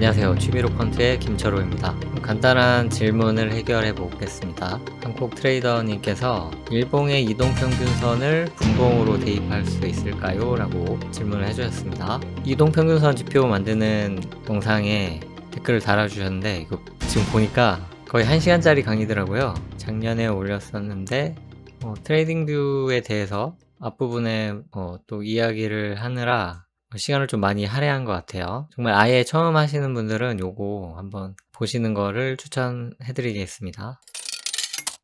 안녕하세요. 취미로 펀트의 김철호입니다. 간단한 질문을 해결해 보겠습니다. 한국 트레이더님께서 일봉의 이동평균선을 분봉으로 대입할 수 있을까요? 라고 질문을 해주셨습니다. 이동평균선 지표 만드는 영상에 댓글을 달아주셨는데 이거 지금 보니까 거의 1시간짜리 강의더라고요. 작년에 올렸었는데 어, 트레이딩 뷰에 대해서 앞부분에 어, 또 이야기를 하느라 시간을 좀 많이 할애한 것 같아요. 정말 아예 처음 하시는 분들은 요거 한번 보시는 거를 추천해 드리겠습니다.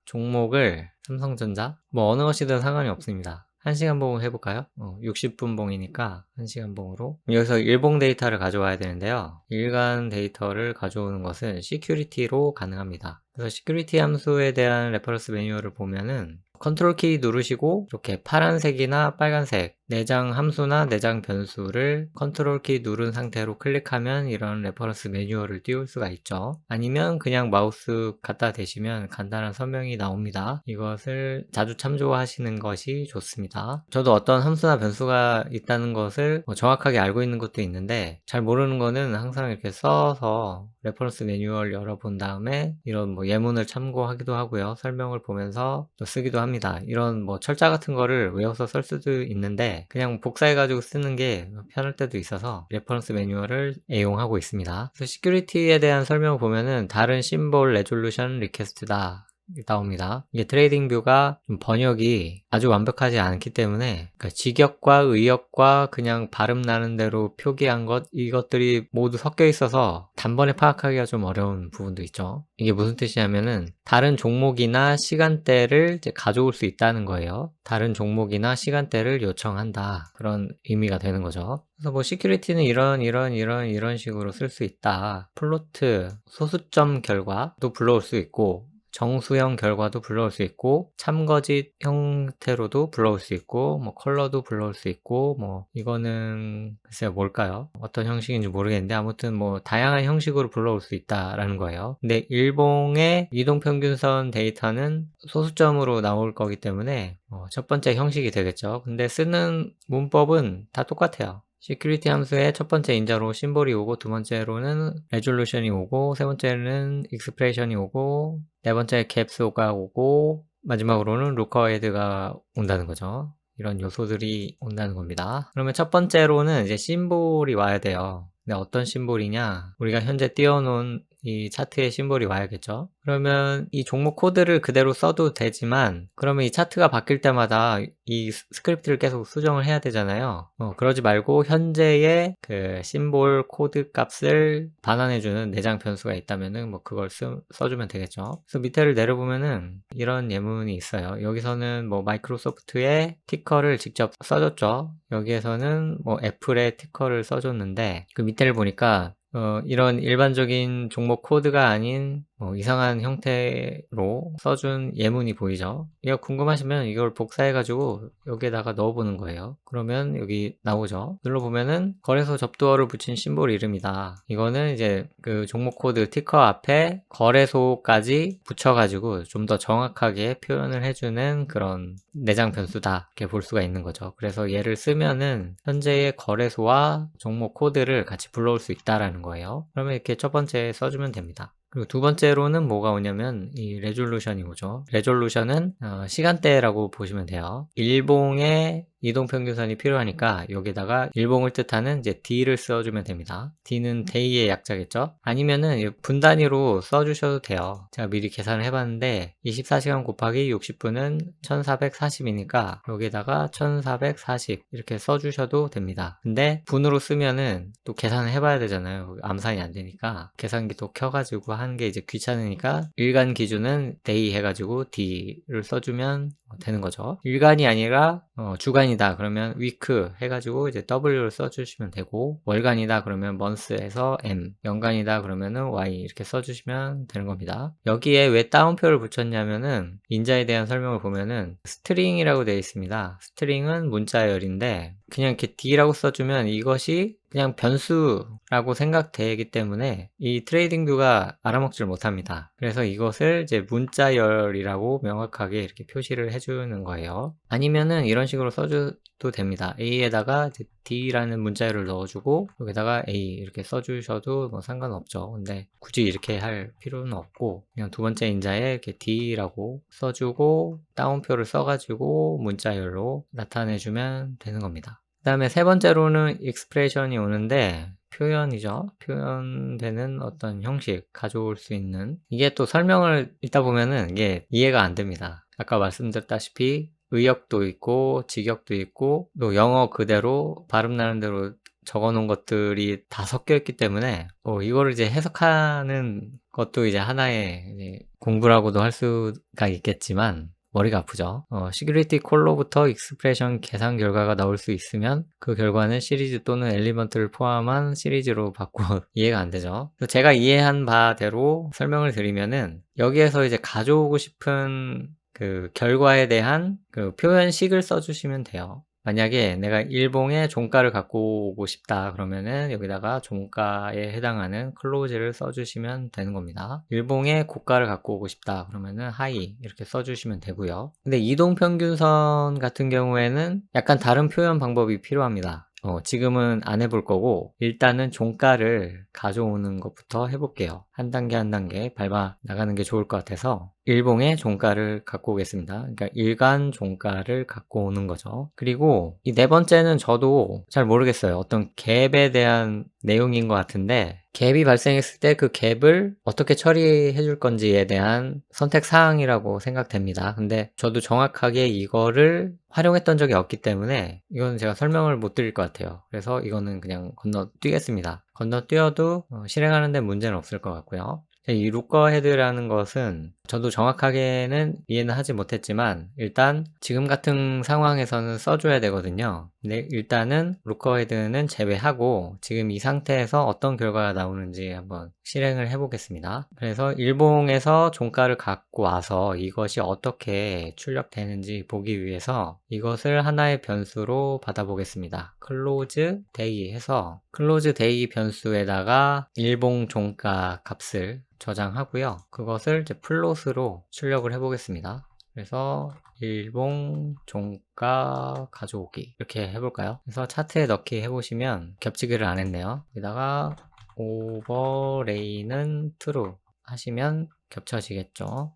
종목을 삼성전자 뭐 어느 것이든 상관이 없습니다. 1시간 봉을 해볼까요? 어, 60분 봉이니까 1시간 봉으로 여기서 일봉 데이터를 가져와야 되는데요. 일간 데이터를 가져오는 것은 시큐리티로 가능합니다. 그래서 시큐리티 함수에 대한 레퍼런스 매뉴얼을 보면은 컨트롤 키 누르시고 이렇게 파란색이나 빨간색 내장 함수나 내장 변수를 컨트롤 키 누른 상태로 클릭하면 이런 레퍼런스 매뉴얼을 띄울 수가 있죠. 아니면 그냥 마우스 갖다 대시면 간단한 설명이 나옵니다. 이것을 자주 참조하시는 것이 좋습니다. 저도 어떤 함수나 변수가 있다는 것을 뭐 정확하게 알고 있는 것도 있는데 잘 모르는 거는 항상 이렇게 써서 레퍼런스 매뉴얼 열어본 다음에 이런 뭐 예문을 참고하기도 하고요. 설명을 보면서 또 쓰기도 합니다. 이런 뭐 철자 같은 거를 외워서 쓸 수도 있는데 그냥 복사해가지고 쓰는 게 편할 때도 있어서 레퍼런스 매뉴얼을 애용하고 있습니다. 그래서 시큐리티에 대한 설명을 보면은 다른 심볼 레졸루션 리퀘스트다. 나옵니다. 이게 트레이딩 뷰가 번역이 아주 완벽하지 않기 때문에 그러니까 직역과 의역과 그냥 발음 나는 대로 표기한 것 이것들이 모두 섞여 있어서 단번에 파악하기가 좀 어려운 부분도 있죠. 이게 무슨 뜻이냐면은 다른 종목이나 시간대를 가져올 수 있다는 거예요. 다른 종목이나 시간대를 요청한다. 그런 의미가 되는 거죠. 그래서 뭐 시큐리티는 이런 이런 이런 이런 식으로 쓸 수 있다. 플로트 소수점 결과도 불러올 수 있고 정수형 결과도 불러올 수 있고 참거짓 형태로도 불러올 수 있고 뭐 컬러도 불러올 수 있고 뭐 이거는 글쎄요 뭘까요? 어떤 형식인지 모르겠는데 아무튼 뭐 다양한 형식으로 불러올 수 있다라는 거예요. 근데 일봉의 이동평균선 데이터는 소수점으로 나올 거기 때문에 어첫 번째 형식이 되겠죠. 근데 쓰는 문법은 다 똑같아요. 시큐리티 함수의 첫 번째 인자로 심볼이 오고 두 번째로는 레졸루션이 오고 세 번째는 익스프레션이 오고 네 번째 캡스가 오고 마지막으로는 루커헤드가 온다는 거죠. 이런 요소들이 온다는 겁니다. 그러면 첫 번째로는 이제 심볼이 와야 돼요. 근데 어떤 심볼이냐? 우리가 현재 띄워놓은 이 차트의 심볼이 와야겠죠. 그러면 이 종목 코드를 그대로 써도 되지만 그러면 이 차트가 바뀔 때마다 이 스크립트를 계속 수정을 해야 되잖아요. 어, 그러지 말고 현재의 그 심볼 코드 값을 반환해주는 내장 변수가 있다면은 뭐 그걸 쓰, 써주면 되겠죠. 그래서 밑에를 내려보면은 이런 예문이 있어요. 여기서는 뭐 마이크로소프트의 티커를 직접 써줬죠. 여기에서는 뭐 애플의 티커를 써줬는데 그 밑에를 보니까 어, 이런 일반적인 종목 코드가 아닌 뭐 이상한 형태로 써준 예문이 보이죠? 이거 궁금하시면 이걸 복사해 가지고 여기에다가 넣어 보는 거예요. 그러면 여기 나오죠? 눌러보면은 거래소 접두어를 붙인 심볼 이름이다. 이거는 이제 그 종목 코드 티커 앞에 거래소까지 붙여 가지고 좀 더 정확하게 표현을 해주는 그런 내장 변수다. 이렇게 볼 수가 있는 거죠. 그래서 얘를 쓰면은 현재의 거래소와 종목 코드를 같이 불러올 수 있다라는 거예요. 그러면 이렇게 첫 번째 써주면 됩니다. 그리고 두 번째로는 뭐가 오냐면 이 레졸루션이 오죠. 레졸루션은 어, 시간대라고 보시면 돼요. 일봉의 이동평균선이 필요하니까 여기다가 일봉을 뜻하는 이제 D를 써주면 됩니다. D는 day의 약자겠죠? 아니면은 분 단위로 써주셔도 돼요. 제가 미리 계산을 해봤는데 24시간 곱하기 60분은 1440이니까 여기다가 1440 이렇게 써주셔도 됩니다. 근데 분으로 쓰면은 또 계산을 해봐야 되잖아요. 암산이 안 되니까 계산기 또 켜가지고 하는 게 이제 귀찮으니까 일간 기준은 day 해가지고 D를 써주면 되는 거죠. 일간이 아니라 어, 주간이다 그러면 week 해가지고 이제 W를 써주시면 되고 월간이다 그러면 month에서 M 연간이다 그러면은 Y 이렇게 써주시면 되는 겁니다. 여기에 왜 따옴표를 붙였냐면은 인자에 대한 설명을 보면은 스트링이라고 되어 있습니다. 스트링은 문자열인데 그냥 이렇게 D라고 써주면 이것이 그냥 변수라고 생각되기 때문에 이 트레이딩 뷰가 알아먹지를 못합니다. 그래서 이것을 이제 문자열이라고 명확하게 이렇게 표시를 해주는 거예요. 아니면은 이런 식으로 써주셔도 됩니다. A에다가 D라는 문자열을 넣어주고 여기다가 A 이렇게 써주셔도 뭐 상관없죠. 근데 굳이 이렇게 할 필요는 없고 그냥 두 번째 인자에 이렇게 D라고 써주고 따옴표를 써가지고 문자열로 나타내주면 되는 겁니다. 그 다음에 세 번째로는 익스프레션이 오는데 표현이죠. 표현되는 어떤 형식 가져올 수 있는 이게 또 설명을 읽다 보면은 이게 이해가 안 됩니다. 아까 말씀드렸다시피 의역도 있고 직역도 있고 또 영어 그대로 발음 나는 대로 적어 놓은 것들이 다 섞여 있기 때문에 어, 이거를 이제 해석하는 것도 이제 하나의 이제 공부라고도 할 수가 있겠지만 머리가 아프죠. 어, 시큐리티 콜로부터 익스프레션 계산 결과가 나올 수 있으면 그 결과는 시리즈 또는 엘리먼트를 포함한 시리즈로 바꿔 이해가 안 되죠. 제가 이해한 바대로 설명을 드리면은 여기에서 이제 가져오고 싶은 그 결과에 대한 그 표현식을 써주시면 돼요. 만약에 내가 일봉의 종가를 갖고 오고 싶다 그러면은 여기다가 종가에 해당하는 클로즈를 써주시면 되는 겁니다. 일봉의 고가를 갖고 오고 싶다 그러면은 하이 이렇게 써주시면 되고요. 근데 이동평균선 같은 경우에는 약간 다른 표현 방법이 필요합니다. 어, 지금은 안 해볼 거고 일단은 종가를 가져오는 것부터 해볼게요. 한 단계 한 단계 밟아 나가는 게 좋을 것 같아서 일봉의 종가를 갖고 오겠습니다. 그러니까 일간 종가를 갖고 오는 거죠. 그리고 이 네 번째는 저도 잘 모르겠어요. 어떤 갭에 대한 내용인 것 같은데 갭이 발생했을 때 그 갭을 어떻게 처리해 줄 건지에 대한 선택 사항이라고 생각됩니다. 근데 저도 정확하게 이거를 활용했던 적이 없기 때문에 이거는 제가 설명을 못 드릴 것 같아요. 그래서 이거는 그냥 건너뛰겠습니다. 건너뛰어도 어, 실행하는데 문제는 없을 것 같고요. 이 루커 헤드라는 것은 저도 정확하게는 이해는 하지 못했지만 일단 지금 같은 상황에서는 써줘야 되거든요. 근데 일단은 루커 헤드는 제외하고 지금 이 상태에서 어떤 결과가 나오는지 한번 실행을 해보겠습니다. 그래서 일봉에서 종가를 갖고 와서 이것이 어떻게 출력되는지 보기 위해서 이것을 하나의 변수로 받아보겠습니다. 클로즈 데이 해서 클로즈 데이 변수에다가 일봉 종가 값을 저장하고요. 그것을 이제 플롯 으로 출력을 해보겠습니다. 그래서 일봉 종가 가져오기 이렇게 해볼까요? 그래서 차트에 넣기 해보시면 겹치기를 안 했네요. 여기다가 오버레이는 true 하시면 겹쳐지겠죠.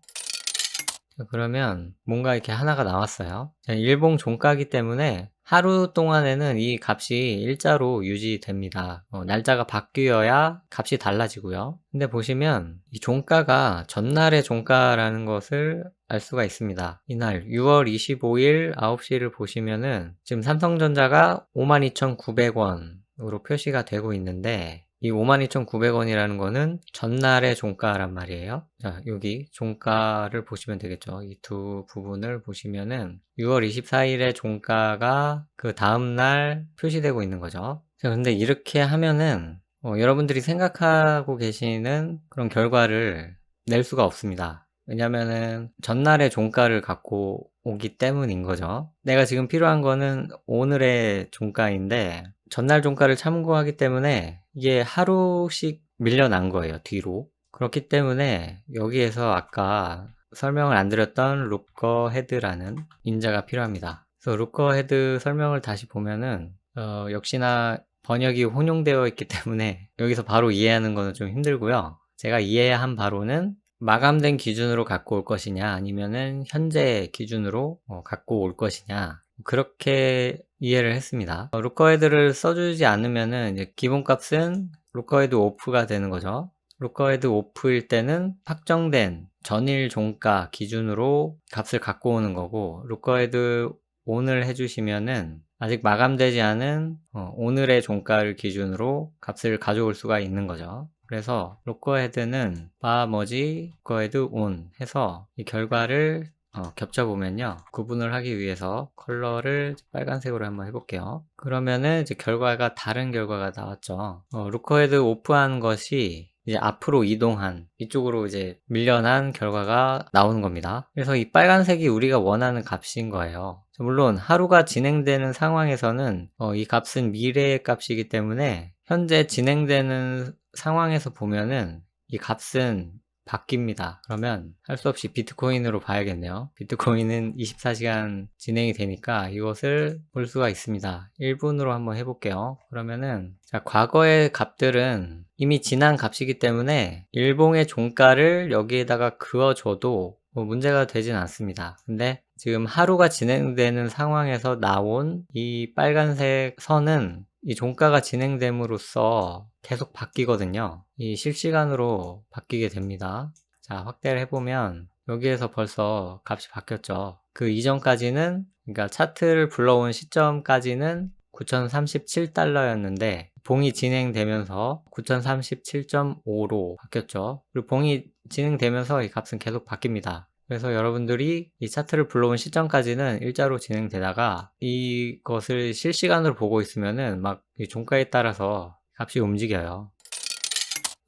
그러면 뭔가 이렇게 하나가 나왔어요. 일봉 종가기 때문에 하루 동안에는 이 값이 일자로 유지됩니다. 어, 날짜가 바뀌어야 값이 달라지고요. 근데 보시면 이 종가가 전날의 종가라는 것을 알 수가 있습니다. 이날 6월 25일 9시를 보시면은 지금 삼성전자가 52,900원 으로 표시가 되고 있는데 이 52,900원이라는 거는 전날의 종가란 말이에요. 자, 여기 종가를 보시면 되겠죠. 이 두 부분을 보시면은 6월 24일의 종가가 그 다음날 표시되고 있는 거죠. 자, 근데 이렇게 하면은 어, 여러분들이 생각하고 계시는 그런 결과를 낼 수가 없습니다. 왜냐면은 전날의 종가를 갖고 오기 때문인 거죠. 내가 지금 필요한 거는 오늘의 종가인데 전날 종가를 참고하기 때문에 이게 하루씩 밀려난 거예요, 뒤로. 그렇기 때문에 여기에서 아까 설명을 안 드렸던 루커 헤드라는 인자가 필요합니다. 그래서 루커 헤드 설명을 다시 보면은 어, 역시나 번역이 혼용되어 있기 때문에 여기서 바로 이해하는 거는 좀 힘들고요. 제가 이해한 바로는 마감된 기준으로 갖고 올 것이냐 아니면은 현재 기준으로 어, 갖고 올 것이냐 그렇게 이해를 했습니다. 어, 루커헤드를 써주지 않으면은 이제 기본값은 루커헤드 오프가 되는 거죠. 루커헤드 오프일 때는 확정된 전일 종가 기준으로 값을 갖고 오는 거고 루커헤드 온을 해주시면은 아직 마감되지 않은 어, 오늘의 종가를 기준으로 값을 가져올 수가 있는 거죠. 그래서 로커헤드는 바머지 로커헤드 온 해서 이 결과를 어, 겹쳐보면요. 구분을 하기 위해서 컬러를 빨간색으로 한번 해볼게요. 그러면은 이제 결과가 다른 결과가 나왔죠. 어, 루커헤드 오프한 것이 이제 앞으로 이동한 이쪽으로 이제 밀려난 결과가 나오는 겁니다. 그래서 이 빨간색이 우리가 원하는 값인 거예요. 물론 하루가 진행되는 상황에서는 어, 이 값은 미래의 값이기 때문에 현재 진행되는 상황에서 보면은 이 값은 바뀝니다. 그러면 할 수 없이 비트코인으로 봐야겠네요. 비트코인은 24시간 진행이 되니까 이것을 볼 수가 있습니다. 1분으로 한번 해볼게요. 그러면은 자, 과거의 값들은 이미 지난 값이기 때문에 일봉의 종가를 여기에다가 그어줘도 뭐 문제가 되진 않습니다. 근데 지금 하루가 진행되는 상황에서 나온 이 빨간색 선은 이 종가가 진행됨으로써 계속 바뀌거든요. 이 실시간으로 바뀌게 됩니다. 자, 확대를 해보면 여기에서 벌써 값이 바뀌었죠. 그 이전까지는, 그러니까 차트를 불러온 시점까지는 9,037달러였는데, 봉이 진행되면서 9,037.5로 바뀌었죠. 그리고 봉이 진행되면서 이 값은 계속 바뀝니다. 그래서 여러분들이 이 차트를 불러온 시점까지는 일자로 진행되다가 이것을 실시간으로 보고 있으면은 막이 종가에 따라서 값이 움직여요.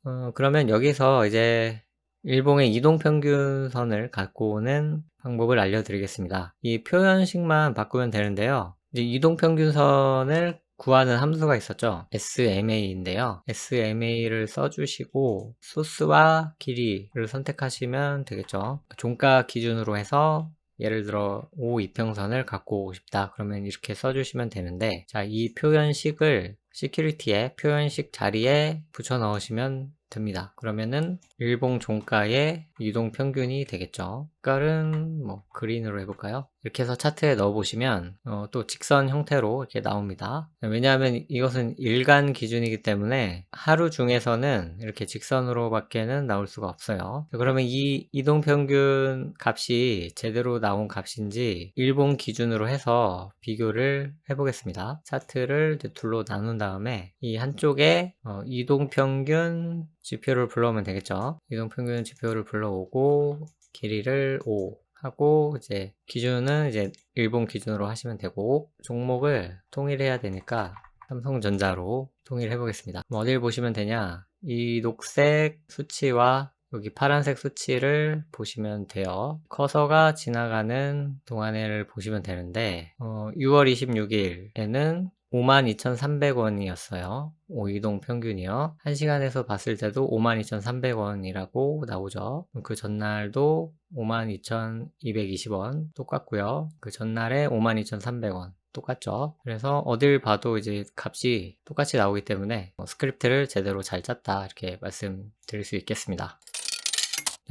어, 그러면 여기서 이제 일봉의 이동평균선을 갖고 오는 방법을 알려드리겠습니다. 이 표현식만 바꾸면 되는데요. 이제 이동평균선을 구하는 함수가 있었죠. SMA인데요. SMA를 써주시고 소스와 길이를 선택하시면 되겠죠. 종가 기준으로 해서 예를 들어 5 이평선을 갖고 오고 싶다. 그러면 이렇게 써주시면 되는데 자, 이 표현식을 시큐리티의 표현식 자리에 붙여 넣으시면 됩니다. 그러면은 일봉 종가의 이동 평균이 되겠죠. 색깔은 뭐 그린으로 해볼까요? 이렇게 해서 차트에 넣어보시면 어, 또 직선 형태로 이렇게 나옵니다. 왜냐하면 이것은 일간 기준이기 때문에 하루 중에서는 이렇게 직선으로 밖에는 나올 수가 없어요. 그러면 이 이동 평균 값이 제대로 나온 값인지 일본 기준으로 해서 비교를 해보겠습니다. 차트를 둘로 나눈 다음에 이 한쪽에 어, 이동 평균 지표를 불러오면 되겠죠. 이동 평균 지표를 불러오고 길이를 5 하고 이제 기준은 이제 일본 기준으로 하시면 되고 종목을 통일해야 되니까 삼성전자로 통일해 보겠습니다. 어딜 보시면 되냐? 이 녹색 수치와 여기 파란색 수치를 보시면 돼요. 커서가 지나가는 동안에를 보시면 되는데 어, 6월 26일에는 52,300원이었어요. 오이동 평균이요. 1시간에서 봤을 때도 52,300원이라고 나오죠. 그 전날도 52,220원 똑같고요. 그 전날에 52,300원. 똑같죠. 그래서 어딜 봐도 이제 값이 똑같이 나오기 때문에 뭐 스크립트를 제대로 잘 짰다 이렇게 말씀드릴 수 있겠습니다.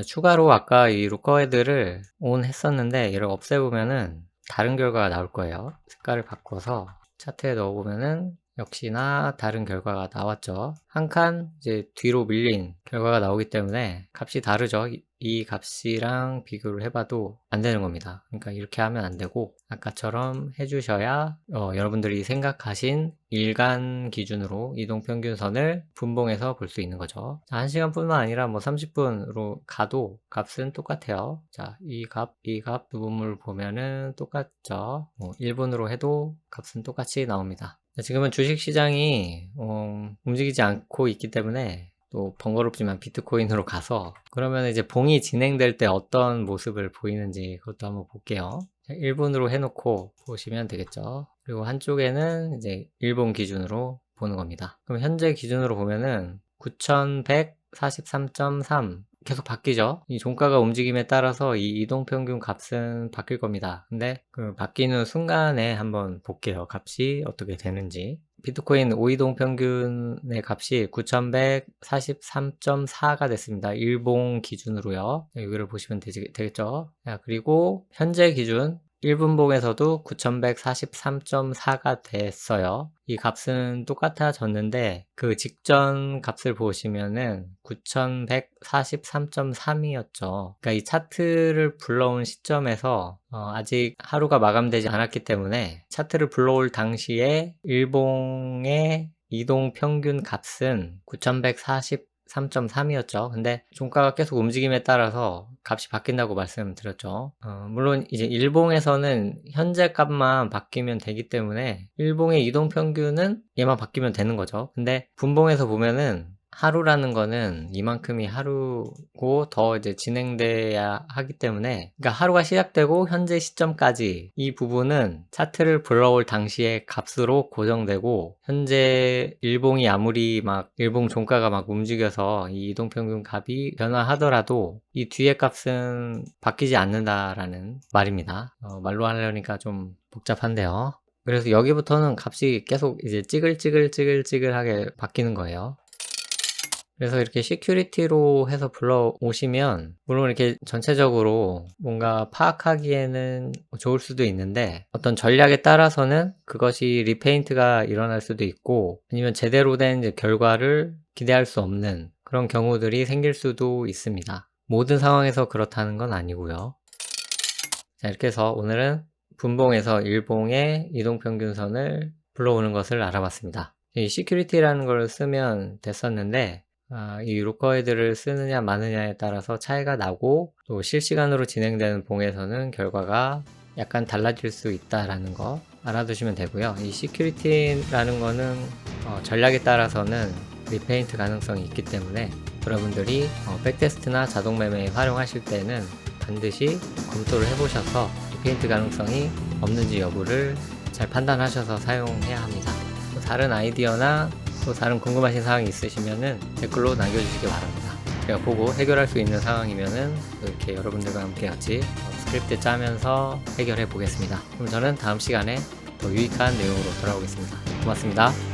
추가로 아까 이 루커 헤드를 온 했었는데 얘를 없애보면은 다른 결과가 나올 거예요. 색깔을 바꿔서 차트에 넣어보면은 역시나 다른 결과가 나왔죠. 한 칸 이제 뒤로 밀린 결과가 나오기 때문에 값이 다르죠. 이 값이랑 비교를 해봐도 안 되는 겁니다. 그러니까 이렇게 하면 안 되고 아까처럼 해주셔야 어, 여러분들이 생각하신 일간 기준으로 이동평균선을 분봉해서 볼 수 있는 거죠. 자, 1시간뿐만 아니라 뭐 30분으로 가도 값은 똑같아요. 자, 이 값, 이 값 부분을 보면은 똑같죠. 뭐 1분으로 해도 값은 똑같이 나옵니다. 지금은 주식시장이 어, 움직이지 않고 있기 때문에 또 번거롭지만 비트코인으로 가서 그러면 이제 봉이 진행될 때 어떤 모습을 보이는지 그것도 한번 볼게요. 1분으로 해놓고 보시면 되겠죠. 그리고 한쪽에는 이제 일본 기준으로 보는 겁니다. 그럼 현재 기준으로 보면은 9143.3 계속 바뀌죠. 이 종가가 움직임에 따라서 이 이동평균 값은 바뀔 겁니다. 근데 그 바뀌는 순간에 한번 볼게요. 값이 어떻게 되는지. 비트코인 5이동 평균의 값이 9143.4가 됐습니다. 일봉 기준으로요. 여기를 보시면 되지, 되겠죠. 그리고 현재 기준 1분봉에서도 9143.4가 됐어요. 이 값은 똑같아졌는데 그 직전 값을 보시면은 9143.3이었죠. 그러니까 이 차트를 불러온 시점에서 어 아직 하루가 마감되지 않았기 때문에 차트를 불러올 당시에 일봉의 이동 평균 값은 9140 3.3이었죠. 근데 종가가 계속 움직임에 따라서 값이 바뀐다고 말씀드렸죠. 어, 물론 이제 일봉에서는 현재 값만 바뀌면 되기 때문에 일봉의 이동 평균은 얘만 바뀌면 되는 거죠. 근데 분봉에서 보면은 하루라는 거는 이만큼이 하루고 더 이제 진행돼야 하기 때문에 그러니까 하루가 시작되고 현재 시점까지 이 부분은 차트를 불러올 당시의 값으로 고정되고 현재 일봉이 아무리 막 일봉 종가가 막 움직여서 이 이동평균 값이 변화하더라도 이 뒤의 값은 바뀌지 않는다라는 말입니다. 어, 말로 하려니까 좀 복잡한데요. 그래서 여기부터는 값이 계속 이제 찌글찌글 찌글찌글하게 바뀌는 거예요. 그래서 이렇게 시큐리티로 해서 불러오시면 물론 이렇게 전체적으로 뭔가 파악하기에는 좋을 수도 있는데 어떤 전략에 따라서는 그것이 리페인트가 일어날 수도 있고 아니면 제대로 된 결과를 기대할 수 없는 그런 경우들이 생길 수도 있습니다. 모든 상황에서 그렇다는 건 아니고요. 자 이렇게 해서 오늘은 분봉에서 일봉의 이동평균선을 불러오는 것을 알아봤습니다. 이 시큐리티라는 걸 쓰면 됐었는데 아, 이 루커헤드를 쓰느냐 마느냐에 따라서 차이가 나고 또 실시간으로 진행되는 봉에서는 결과가 약간 달라질 수 있다라는 거 알아두시면 되고요. 이 시큐리티라는 거는 어, 전략에 따라서는 리페인트 가능성이 있기 때문에 여러분들이 어, 백테스트나 자동 매매에 활용하실 때는 반드시 검토를 해보셔서 리페인트 가능성이 없는지 여부를 잘 판단하셔서 사용해야 합니다. 또 다른 아이디어나 또 다른 궁금하신 사항이 있으시면은 댓글로 남겨주시기 바랍니다. 제가 보고 해결할 수 있는 상황이면은 이렇게 여러분들과 함께 같이 어, 스크립트 짜면서 해결해 보겠습니다. 그럼 저는 다음 시간에 더 유익한 내용으로 돌아오겠습니다. 고맙습니다.